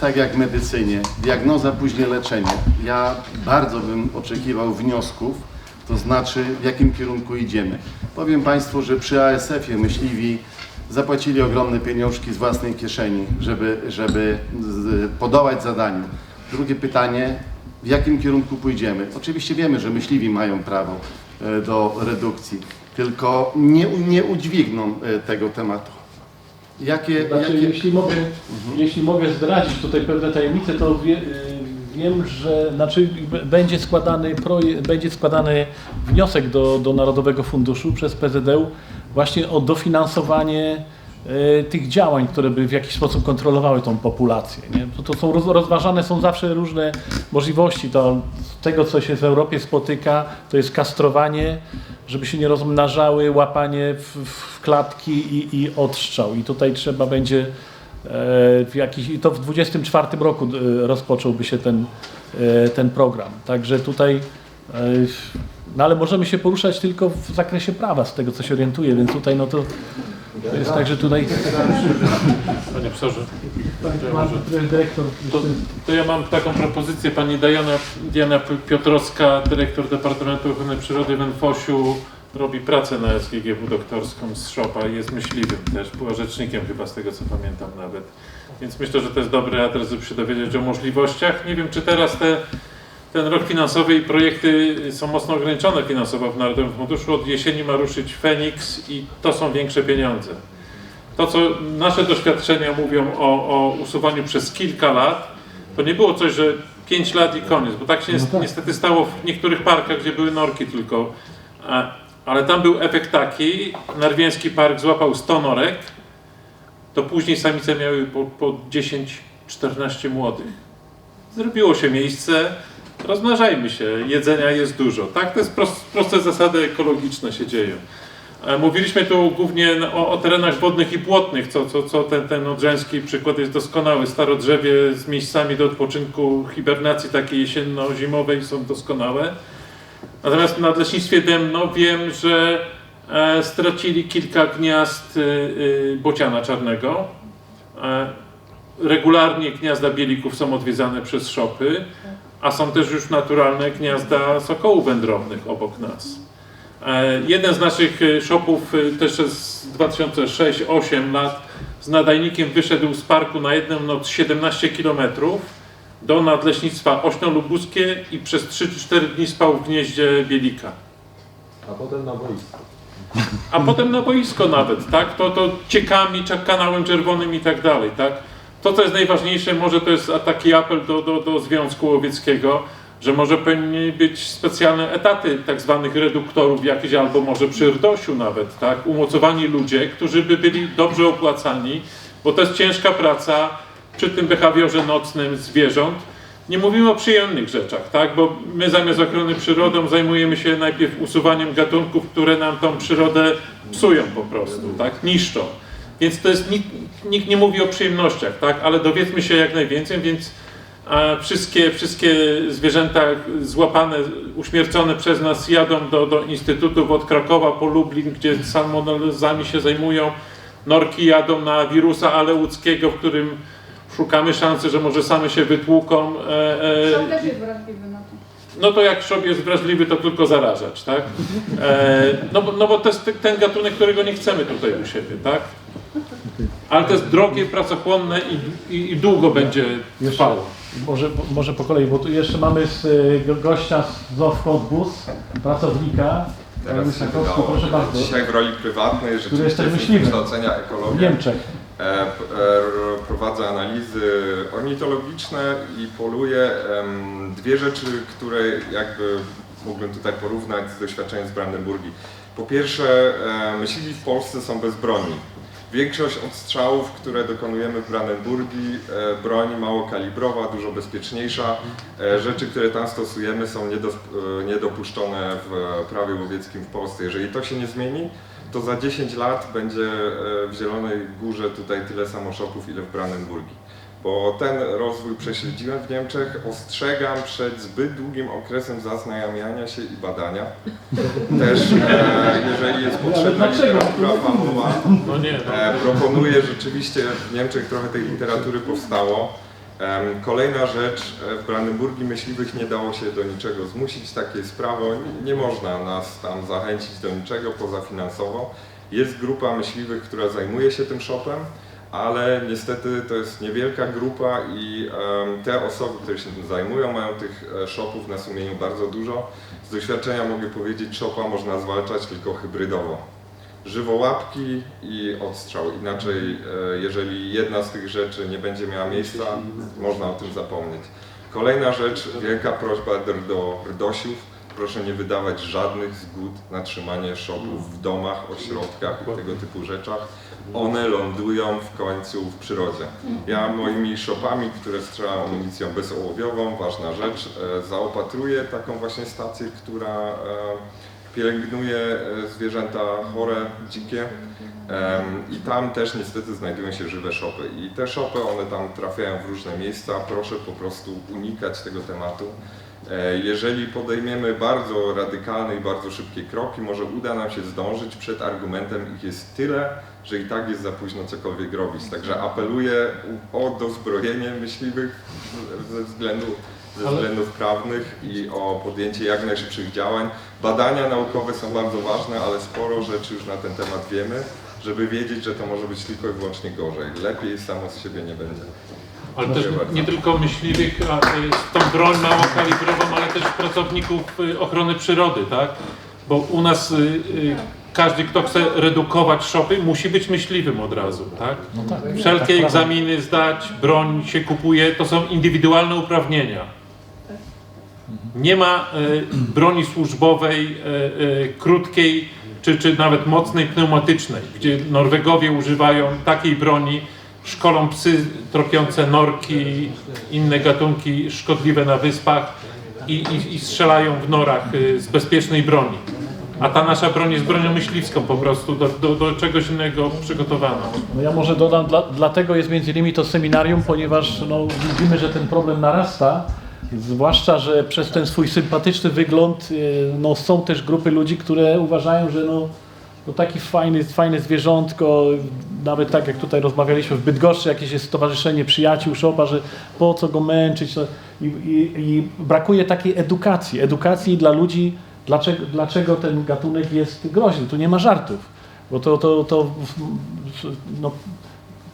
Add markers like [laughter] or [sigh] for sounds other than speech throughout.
tak jak w medycynie. Diagnoza, później leczenie. Ja bardzo bym oczekiwał wniosków, to znaczy w jakim kierunku idziemy. Powiem Państwu, że przy ASF-ie myśliwi zapłacili ogromne pieniążki z własnej kieszeni, żeby, żeby podołać zadaniu. Drugie pytanie, w jakim kierunku pójdziemy? Oczywiście wiemy, że myśliwi mają prawo e, do redukcji, tylko nie, nie udźwigną e, tego tematu. Jakie, Znaczy, jakie... jeśli, mogę, jeśli mogę zdradzić tutaj pewne tajemnice, to wie, wiem, że znaczy, będzie, składany będzie składany wniosek do, do Narodowego Funduszu przez PZDU właśnie o dofinansowanie y, tych działań, które by w jakiś sposób kontrolowały tą populację. Nie? To, to są roz, rozważane są zawsze różne możliwości. To, tego, co się w Europie spotyka, to jest kastrowanie, żeby się nie rozmnażały, łapanie w, w klatki i, i odstrzał. I tutaj trzeba będzie e, w jakiś, i to w 24 roku e, rozpocząłby się ten, e, ten program. Także tutaj, no ale możemy się poruszać tylko w zakresie prawa, z tego co się orientuję, więc tutaj no to, to jest tak, że tutaj Panie profesorze, pan dyrektor to, to ja mam taką propozycję. Pani Diana, Diana Piotrowska, dyrektor Departamentu Ochrony Przyrody w Enfosiu, robi pracę na SGGW doktorską z Szopa i jest myśliwym też. Była rzecznikiem chyba z tego co pamiętam nawet. Więc myślę, że to jest dobry adres, żeby się dowiedzieć o możliwościach. Nie wiem, czy teraz te, ten rok finansowy i projekty są mocno ograniczone finansowo w Narodowym Funduszu. Od jesieni ma ruszyć Feniks i to są większe pieniądze. To, co nasze doświadczenia mówią o, o usuwaniu przez kilka lat, to nie było coś, że 5 lat i koniec, bo tak się No tak. niestety stało w niektórych parkach, gdzie były norki tylko. Ale tam był efekt taki, Narwiański Park złapał 100 norek, to później samice miały po, po 10-14 młodych. Zrobiło się miejsce, rozmnażajmy się, jedzenia jest dużo. Tak, to jest prost, proste zasady ekologiczne się dzieją. E, Mówiliśmy tu głównie na- o, o terenach wodnych i płotnych, co, co, co ten, ten odrzański przykład jest doskonały. Starodrzewie z miejscami do odpoczynku, hibernacji takiej jesienno-zimowej są doskonałe. Natomiast w nadleśnictwie Demno wiem, że e, stracili kilka gniazd y, bociana czarnego. Regularnie gniazda bielików są odwiedzane przez szopy, a są też już naturalne gniazda sokołów wędrownych obok nas. E, Jeden z naszych e, shopów e, też z 2006-2008 lat z nadajnikiem wyszedł z parku na jedną noc 17 km do nadleśnictwa Ośno-Lubuskie i przez 3-4 dni spał w gnieździe Bielika. A potem na boisko. A potem na boisko nawet, tak? To, to ciekami, kanałem czerwonym i tak dalej, tak? To, co jest najważniejsze, może to jest taki apel do, do, do Związku Łowieckiego, że może powinny być specjalne etaty tak zwanych reduktorów jakichś, albo może przy RDOŚu nawet, tak? Umocowani ludzie, którzy by byli dobrze opłacani, bo to jest ciężka praca przy tym behawiorze nocnym zwierząt. Nie mówimy o przyjemnych rzeczach, tak? bo my zamiast ochrony przyrody zajmujemy się najpierw usuwaniem gatunków, które nam tą przyrodę psują po prostu, tak? niszczą. Więc to jest, nikt, nikt nie mówi o przyjemnościach, tak? ale dowiedzmy się jak najwięcej, więc wszystkie, wszystkie zwierzęta złapane, uśmiercone przez nas jadą do, do instytutów od Krakowa po Lublin, gdzie salmonellezami się zajmują. Norki jadą na wirusa aleuckiego, w którym szukamy szansy, że może same się wytłuką. E, e, Szop też jest wrażliwy na to. no to jak szop jest wrażliwy, to tylko zarażać, tak? E, no, bo, no bo to jest ten gatunek, którego nie chcemy tutaj u siebie, tak? Ale to jest drogie, pracochłonne i, i, i długo będzie trwało. Może, może po kolei, bo tu jeszcze mamy z, y, go- gościa z Zowkot Bus, pracownika, Teraz Pan się Wysakowski, wydało, proszę bardzo, Dzisiaj w roli prywatnej, rzeczywiście z myśliwym. wykształcenia w. Niemczech. E, p- e, prowadzę analizy ornitologiczne i poluję em, dwie rzeczy, które jakby mógłbym tutaj porównać z doświadczeniem z Brandenburgii. Po pierwsze, e, myśliwi w Polsce są bez broni. Większość odstrzałów, które dokonujemy w Brandenburgii, e, broń małokalibrowa, dużo bezpieczniejsza. E, rzeczy, które tam stosujemy są e, niedopuszczone w prawie łowieckim w Polsce. Jeżeli to się nie zmieni, to za 10 lat będzie e, w Zielonej Górze tutaj tyle samo szopów, ile w Brandenburgii. Bo ten rozwój prześledziłem w Niemczech, ostrzegam przed zbyt długim okresem zaznajamiania się i badania. [laughs] Też e, jeżeli jest potrzebna literatura fachowa, No nie, no. E, proponuję rzeczywiście, w Niemczech trochę tej literatury powstało. Kolejna rzecz, e, w Brandenburgii myśliwych nie dało się do niczego zmusić, takie jest prawo, nie, nie można nas tam zachęcić do niczego poza finansowo. Jest grupa myśliwych, która zajmuje się tym shopem, ale niestety to jest niewielka grupa i te osoby, które się tym zajmują, mają tych e, shopów na sumieniu bardzo dużo. Z doświadczenia mogę powiedzieć, shopa można zwalczać tylko hybrydowo. Żywołapki i odstrzał. Inaczej, e, jeżeli jedna z tych rzeczy nie będzie miała miejsca, można o tym zapomnieć. Kolejna rzecz, wielka prośba do RDOSiów. Proszę nie wydawać żadnych zgód na trzymanie shopów w domach, ośrodkach i tego typu rzeczach. One lądują w końcu w przyrodzie. Ja moimi shopami, które strzelają amunicją bezołowiową, ważna rzecz, e, zaopatruję taką właśnie stację, która e, pielęgnuje e, zwierzęta chore, dzikie i tam też niestety znajdują się żywe szopy i te szopy one tam trafiają w różne miejsca, proszę po prostu unikać tego tematu. E, Jeżeli podejmiemy bardzo radykalne i bardzo szybkie kroki, może uda nam się zdążyć przed argumentem, ich jest tyle, że i tak jest za późno cokolwiek robić. Także apeluję o dozbrojenie myśliwych ze względu ze względów prawnych i o podjęcie jak najszybszych działań. Badania naukowe są bardzo ważne, ale sporo rzeczy już na ten temat wiemy, żeby wiedzieć, że to może być tylko i wyłącznie gorzej. Lepiej samo z siebie nie będzie. Ale też nie tylko myśliwych, a tą broń małokalibrową, ale też pracowników y, ochrony przyrody, tak? Bo u nas y, y, każdy, kto chce redukować szopy, musi być myśliwym od razu, tak? No tak. Wszelkie Tak, egzaminy zdać, broń się kupuje, to są indywidualne uprawnienia. Nie ma broni służbowej, krótkiej czy, czy nawet mocnej pneumatycznej, gdzie Norwegowie używają takiej broni, szkolą psy tropiące norki, inne gatunki szkodliwe na wyspach i, i, i strzelają w norach y, z bezpiecznej broni. A ta nasza broń jest bronią myśliwską po prostu, do, do, do czegoś innego przygotowana. No ja może dodam, dla, dlatego jest między innymi to seminarium, ponieważ no, widzimy, że ten problem narasta, zwłaszcza, że przez ten swój sympatyczny wygląd y, no, są też grupy ludzi, które uważają, że no, no taki fajny, fajne zwierzątko, nawet tak jak tutaj rozmawialiśmy w Bydgoszczy, jakieś jest stowarzyszenie przyjaciół Szopa, że po co go męczyć i, i, i brakuje takiej edukacji, edukacji dla ludzi, dlaczego, dlaczego ten gatunek jest groźny, tu nie ma żartów. Bo to, to, to no,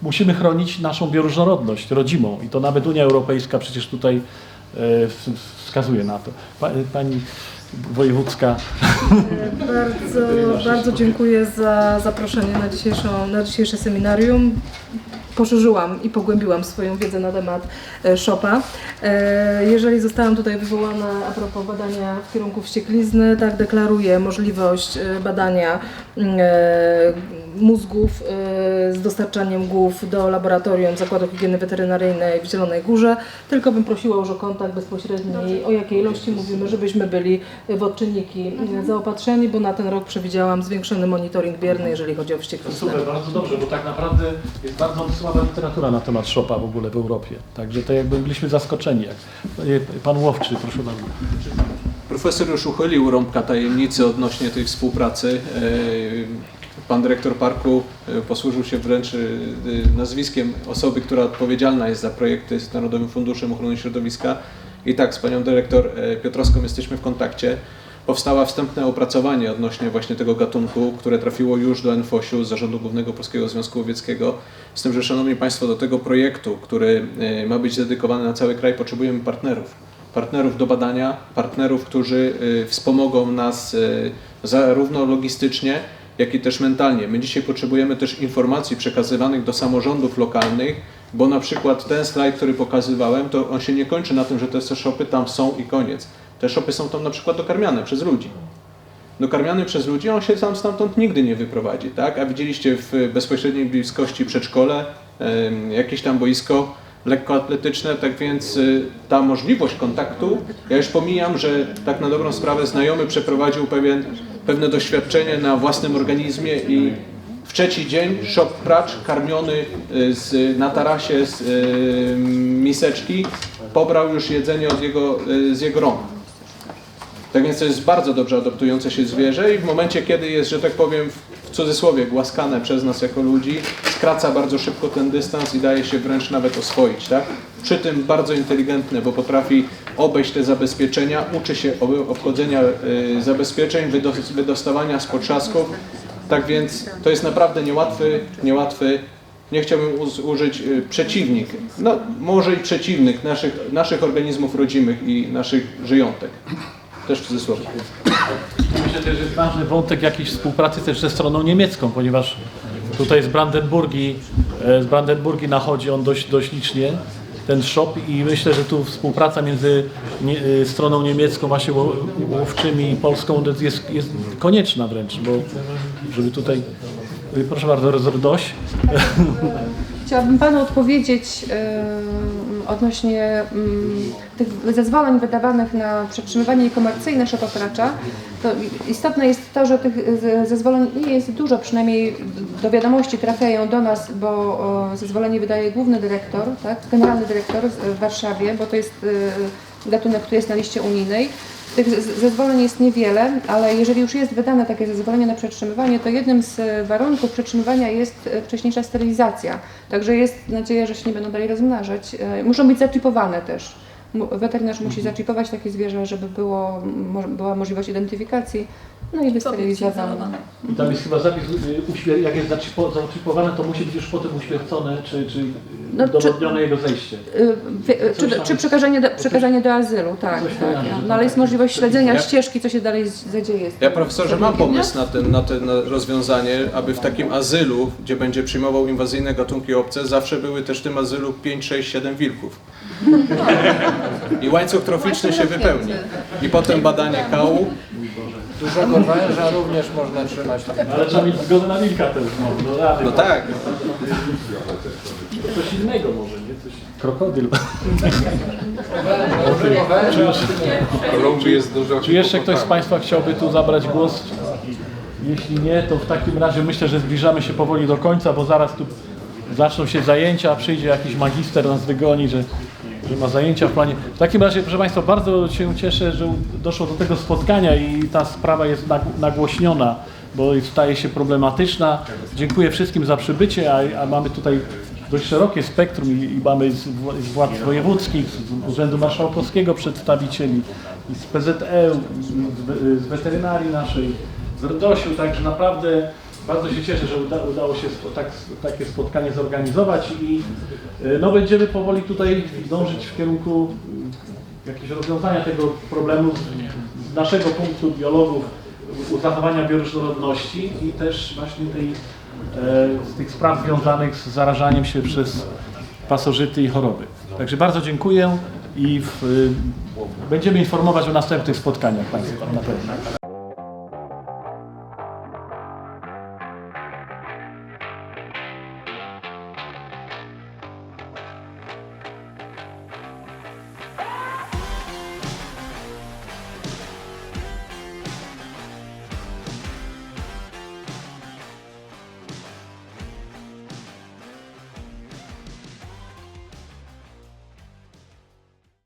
musimy chronić naszą bioróżnorodność rodzimą i to nawet Unia Europejska przecież tutaj e, wskazuje na to. Pa, pani wojewódzka. Bardzo, bardzo dziękuję za zaproszenie na, dzisiejszą, na dzisiejsze seminarium. Poszerzyłam i pogłębiłam swoją wiedzę na temat e, Szopa. E, Jeżeli zostałam tutaj wywołana a propos badania w kierunku wścieklizny, tak deklaruję możliwość e, badania mm, mózgów z dostarczaniem głów do laboratorium Zakładu Higieny Weterynaryjnej w Zielonej Górze. Tylko bym prosiła już o kontakt bezpośredni, o jakiej ilości mówimy, żebyśmy byli w odczynniki e, zaopatrzeni, bo na ten rok przewidziałam zwiększony monitoring bierny, jeżeli chodzi o wściekliznę. Super, bardzo dobrze, bo tak naprawdę jest bardzo słaba literatura na temat Szopa w ogóle w Europie. Także to jakby byliśmy zaskoczeni. Pan Łowczy, proszę bardzo. Profesor już uchylił rąbka tajemnicy odnośnie tej współpracy. E, Pan dyrektor parku e, posłużył się wręcz e, nazwiskiem osoby, która odpowiedzialna jest za projekty z Narodowym Funduszem Ochrony Środowiska. I tak, z panią dyrektor Piotrowską jesteśmy w kontakcie. Powstała wstępne opracowanie odnośnie właśnie tego gatunku, które trafiło już do NFOŚ-u, Zarządu Głównego Polskiego Związku Łowieckiego. Z tym, że Szanowni Państwo, do tego projektu, który e, ma być dedykowany na cały kraj, potrzebujemy partnerów partnerów do badania, partnerów, którzy y, wspomogą nas y, zarówno logistycznie, jak i też mentalnie. My dzisiaj potrzebujemy też informacji przekazywanych do samorządów lokalnych, bo na przykład ten slajd, który pokazywałem, to on się nie kończy na tym, że te szopy tam są i koniec. Te szopy są tam na przykład dokarmiane przez ludzi. Dokarmiany przez ludzi, on się sam stamtąd nigdy nie wyprowadzi, tak? A widzieliście w bezpośredniej bliskości przedszkole, jakieś tam boisko lekkoatletyczne, tak więc y, ta możliwość kontaktu, ja już pomijam, że tak na dobrą sprawę znajomy przeprowadził pewien, pewne doświadczenie na własnym organizmie i w trzeci dzień szop pracz karmiony y, z, na tarasie z y, miseczki pobrał już jedzenie od jego, y, z jego rąk. Tak więc to jest bardzo dobrze adaptujące się zwierzę i w momencie, kiedy jest, że tak powiem, w cudzysłowie głaskane przez nas jako ludzi, skraca bardzo szybko ten dystans i daje się wręcz nawet oswoić, tak? Przy tym bardzo inteligentny, bo potrafi obejść te zabezpieczenia, uczy się ob- obchodzenia y, zabezpieczeń, wydos- wydostawania z potrzasków, tak więc to jest naprawdę niełatwy, niełatwy nie chciałbym użyć y, przeciwnik, no może i przeciwnik naszych, naszych organizmów rodzimych i naszych żyjątek. Też w cudzysłowie. Myślę, że jest ważny wątek jakiejś współpracy też ze stroną niemiecką, ponieważ tutaj z Brandenburgii, e, z Brandenburgii nachodzi on dość, dość licznie, ten shop i myślę, że tu współpraca między nie, e, stroną niemiecką, właśnie ło- łowczymi i polską jest, jest konieczna wręcz, bo żeby tutaj... e, Proszę bardzo, Rozrodoś. Chciałabym Panu odpowiedzieć em, odnośnie mm, tych zezwoleń wydawanych na przetrzymywanie niekomercyjne szokokracza. To istotne jest to, że tych zezwoleń nie jest dużo, przynajmniej do wiadomości trafiają do nas, bo o, zezwolenie wydaje główny dyrektor, tak, generalny dyrektor w Warszawie, bo to jest y, gatunek, który jest na liście unijnej. Tych zezwoleń jest niewiele, ale jeżeli już jest wydane takie zezwolenie na przetrzymywanie, to jednym z warunków przetrzymywania jest e, wcześniejsza sterylizacja. Także jest nadzieja, że się nie będą dalej rozmnażać. E, Muszą być zaczipowane też. Weterynarz musi zaczipować takie zwierzę, żeby było, była możliwość identyfikacji, no i wysterylizowane. I tam jest chyba zapis, y, jak jest zaczipowane, to musi być już potem uświercone, czy, czy No, czy- udowodnione jego zejście. Y, wie- y, Czy, czy przekazanie do, przekazanie do azylu, tak. Tak. kojarzę, No ale jest możliwość śledzenia Ja- ścieżki, co się dalej zadzieje. Ja profesorze mam pomysł na, ten, na to rozwiązanie, aby w takim azylu, gdzie będzie przyjmował inwazyjne gatunki obce, zawsze były też w tym azylu 5, 6, 7 wilków. [laughs] I łańcuch troficzny się wypełni. I potem badanie kału. Dużego węża również można trzymać. Ale trzeba mieć zgodę na wilka też, no, no, rady. No tak. To coś innego może, nie? Coś... Krokodyl. Kolumbii jest dużo Czy jeszcze ktoś z Państwa chciałby tu zabrać głos? Jeśli nie, to w takim razie myślę, że zbliżamy się powoli do końca, bo zaraz tu zaczną się zajęcia, przyjdzie jakiś magister, nas wygoni, że, że ma zajęcia w planie. W takim razie, proszę Państwa, bardzo się cieszę, że doszło do tego spotkania i ta sprawa jest nag- nagłośniona, bo staje się problematyczna. Dziękuję wszystkim za przybycie, a, a mamy tutaj dość szerokie spektrum i, i mamy z, z władz wojewódzkich, z Urzędu Marszałkowskiego przedstawicieli, i z PZE, z, we- z weterynarii naszej, z RDOŚ-u, także naprawdę bardzo się cieszę, że uda, udało się spo, tak, takie spotkanie zorganizować i y, no, będziemy powoli tutaj dążyć w kierunku y, jakiegoś rozwiązania tego problemu z, z naszego punktu biologów, zachowania bioróżnorodności i też właśnie tej, e, z tych spraw związanych z zarażaniem się przez pasożyty i choroby. Także bardzo dziękuję i w, y, będziemy informować o następnych spotkaniach Państwa na pewno.